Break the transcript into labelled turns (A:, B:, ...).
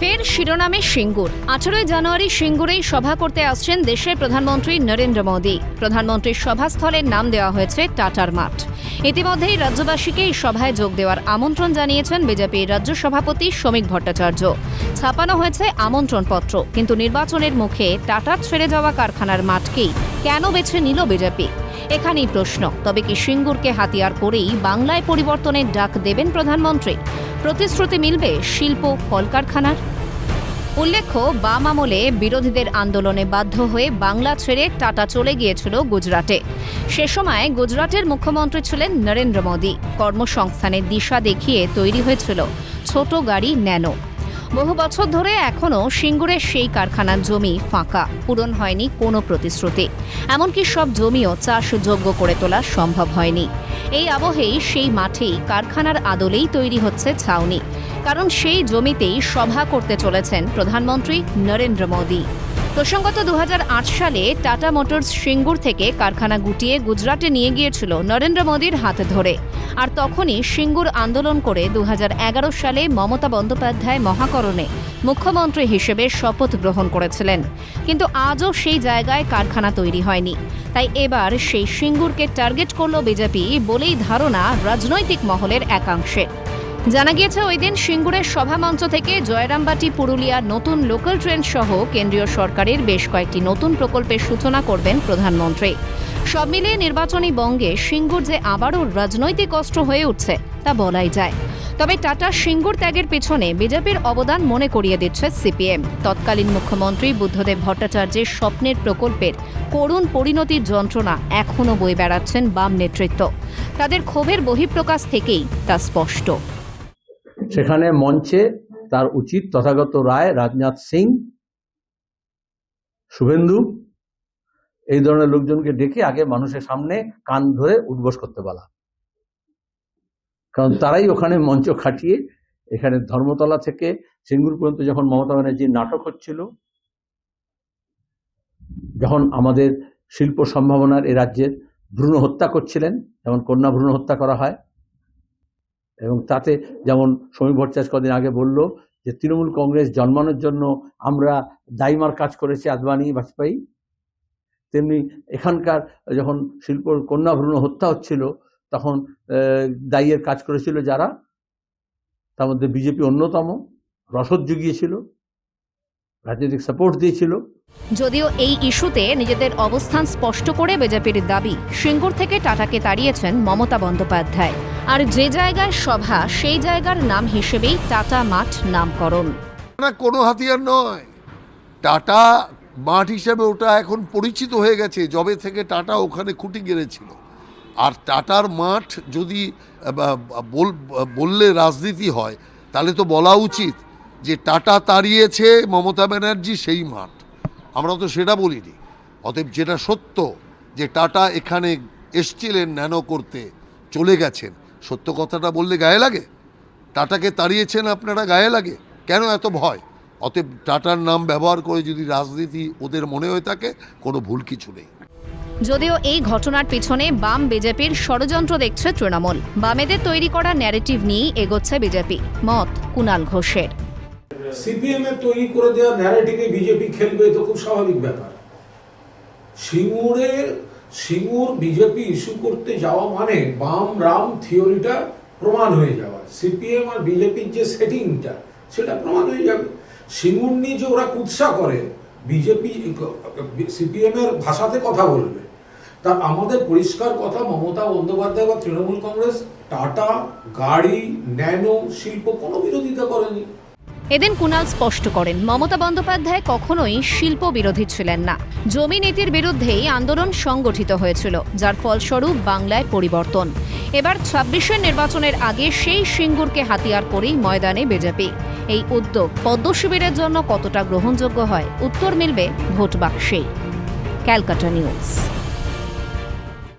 A: ফের শিরোনামে সিঙ্গুর। আঠারোই জানুয়ারি সিঙ্গুরেই সভা করতে আসছেন দেশের প্রধানমন্ত্রী নরেন্দ্র মোদী। প্রধানমন্ত্রীর সভাস্থলের নাম দেওয়া হয়েছে টাটার মাঠ। ইতিমধ্যেই রাজ্যবাসীকে এই সভায় যোগ দেওয়ার আমন্ত্রণ জানিয়েছেন বিজেপির রাজ্য সভাপতি শ্রমিক ভট্টাচার্য। ছাপানো হয়েছে আমন্ত্রণপত্র, কিন্তু নির্বাচনের মুখে টাটার ছেড়ে যাওয়া কারখানার মাঠকেই কেন বেছে নিল বিজেপি? এখানেই প্রশ্ন, তবে কি সিঙ্গুরকে হাতিয়ার করেই বাংলায় পরিবর্তনের ডাক দেবেন প্রধানমন্ত্রী? প্রতিশ্রুতি মিলবে শিল্প কলকারখানার? উল্লেখ্য, বাম আমলে বিরোধীদের আন্দোলনে বাধ্য হয়ে বাংলা ছেড়ে টাটা চলে গিয়েছিল গুজরাটে। সে সময় গুজরাটের মুখ্যমন্ত্রী ছিলেন নরেন্দ্র মোদী। কর্মসংস্থানের দিশা দেখিয়ে তৈরি হয়েছিল ছোট গাড়ি ন্যানো। বহু বছর ধরে এখনও সিঙ্গুরের সেই কারখানার জমি ফাঁকা, পূরণ হয়নি কোনো প্রতিশ্রুতি। এমনকি সব জমিও চাষযোগ্য করে তোলা সম্ভব হয়নি। এই আবহেই সেই মাঠেই কারখানার আদলেই তৈরি হচ্ছে ছাউনি। কারণ সেই জমিতেই সভা করতে চলেছেন প্রধানমন্ত্রী নরেন্দ্র মোদী। প্রসঙ্গত দু হাজার আট সালে টাটা মোটরস সিঙ্গুর থেকে কারখানা গুটিয়ে গুজরাটে নিয়ে গিয়েছিল নরেন্দ্র মোদীর হাত ধরে। আর তখনই সিঙ্গুর আন্দোলন করে দু হাজার এগারো সালে মমতা বন্দ্যোপাধ্যায় মহাকরণে মুখ্যমন্ত্রী হিসেবে শপথ গ্রহণ করেছিলেন। কিন্তু আজও সেই জায়গায় কারখানা তৈরি হয়নি। তাই এবার সেই সিঙ্গুরকে টার্গেট করল বিজেপি বলেই ধারণা রাজনৈতিক মহলের একাংশে জানা গিয়েছে, ওই দিন সিঙ্গুরের সভামঞ্চ থেকে জয়রামবাটি, পুরুলিয়া নতুন লোকাল ট্রেন সহ কেন্দ্রীয় সরকারের বেশ কয়েকটি নতুন প্রকল্পের সূচনা করবেন প্রধানমন্ত্রী। সব মিলিয়ে নির্বাচনী বঙ্গে সিঙ্গুর যে আবারও রাজনৈতিক অস্ত্র হয়ে উঠছে, তা বলাই যায়। তবে টাটা সিঙ্গুর ত্যাগের পিছনে বিজেপির অবদান মনে করিয়ে দিচ্ছে সিপিএম। তৎকালীন মুখ্যমন্ত্রী বুদ্ধদেব ভট্টাচার্যের স্বপ্নের প্রকল্পের করুণ পরিণতির যন্ত্রণা এখনও বয়ে বেড়াচ্ছেন বাম নেতৃত্ব। তাদের ক্ষোভের বহিঃপ্রকাশ থেকেই তা স্পষ্ট।
B: সেখানে মঞ্চে তার উচিত তথাগত রায় রাজনাথ সিং, শুভেন্দু, এই ধরনের লোকজনকে ডেকে আগে মানুষের সামনে কান ধরে উদ্বোস করতে বলা। কারণ তারাই ওখানে মঞ্চ খাটিয়ে এখানে ধর্মতলা থেকে সিঙ্গুর পর্যন্ত যখন মমতা ব্যানার্জির নাটক হচ্ছিল, যখন আমাদের শিল্প সম্ভাবনার এ রাজ্যের ভ্রূণ হত্যা করছিলেন, যেমন কন্যা ভ্রূণ হত্যা করা হয় এবং তাতে যেমন সমীর ভট্টাচার্য কদিন আগে বলল যে তৃণমূল কংগ্রেস জন্মানোর জন্য আমরা দাইমার কাজ করেছি আদবানি বাজপেয়ী। তেমনি এখানকার যখন শিল্প কন্যা ভ্রূণ হত্যা হচ্ছিল তখন আহ, দাইয়ের কাজ করেছিল যারা তার মধ্যে বিজেপি অন্যতম রসদ জুগিয়েছিল রাজনৈতিক সাপোর্ট দিয়েছিল।
A: যদিও এই ইস্যুতে নিজেদের অবস্থান স্পষ্ট করে বিজেপির দাবি সিঙ্গুর থেকে টাটাকে তাড়িয়েছেন মমতা বন্দ্যোপাধ্যায়। আর যে জায়গায় সভা, সেই জায়গার নাম হিসেবেই টাটা মাঠ নামকরণ।
C: না, কোনো হাতিয়ার নয়। টাটা মাঠ হিসেবে ওটা এখন পরিচিত হয়ে গেছে জবে থেকে টাটা ওখানে খুঁটি গেড়েছিল। আর টাটার মাঠ যদি বল- বললে রাজনীতি হয়, তাহলে তো বলা উচিত যে টাটা তাড়িয়েছে মমতা ব্যানার্জি সেই মাঠ। আমরা তো সেটা বলিনি। অতএব যেটা সত্য যে টাটা এখানে এসছিলেন ন্যানো করতে, চলে গেছেন। সত্য কথাটা বললে গায়ে লাগে? টাটাকে তাড়িয়েছেন আপনারা গায়ে লাগে? কেন এত ভয়? অতএব টাটার নাম ব্যবহার করে যদি রাজনীতি ওদের মনে হয়ে থাকে কোনো ভুল কিছু নেই।
A: যদিও এই ঘটনার পিছনে বাম বিজেপির ষড়যন্ত্র দেখছে তৃণমূল। বামেদের তৈরি করা ন্যারেটিভ নিয়েই এগোচ্ছে বিজেপি। মত কুনাল ঘোষের।
D: সিপিএম এর তৈরি করে দেওয়া ন্যারেটিভে বিজেপি খেলবে তো খুব স্বাভাবিক ব্যাপার। সিঙ্গুরে সিঙ্গুর বিজেপি ইস্যু করতে যাওয়া মানে বাম রাম থিওরিটা প্রমাণ হয়ে যাওয়া। সিপিএম আর বিজেপির যে সেটিংটা, সেটা প্রমাণ হয়ে যাবে। সিঙ্গুর নিয়ে যে ওরা কুৎসা করে, বিজেপি সিপিএম এর ভাষাতে কথা বলবে। তা আমাদের পরিষ্কার কথা, মমতা বন্দ্যোপাধ্যায় বা তৃণমূল কংগ্রেস, টাটা, গাড়ি, ন্যানো শিল্প কোনো বিরোধিতা করেনি।
A: এদিন কুণাল স্পষ্ট করেন, মমতা বন্দ্যোপাধ্যায় কখনোই শিল্প বিরোধী ছিলেন না। জমি নীতির বিরুদ্ধেই আন্দোলন সংগঠিত হয়েছিল, যার ফলস্বরূপ বাংলায় পরিবর্তন। এবার ছাব্বিশের নির্বাচনের আগে সেই সিঙ্গুরকে হাতিয়ার করেই ময়দানে বিজেপি। এই উদ্যোগ পদ্ম শিবিরের জন্য কতটা গ্রহণযোগ্য হয়, উত্তর মিলবে ভোট বাক্সেই ক্যালকাটা নিউজ।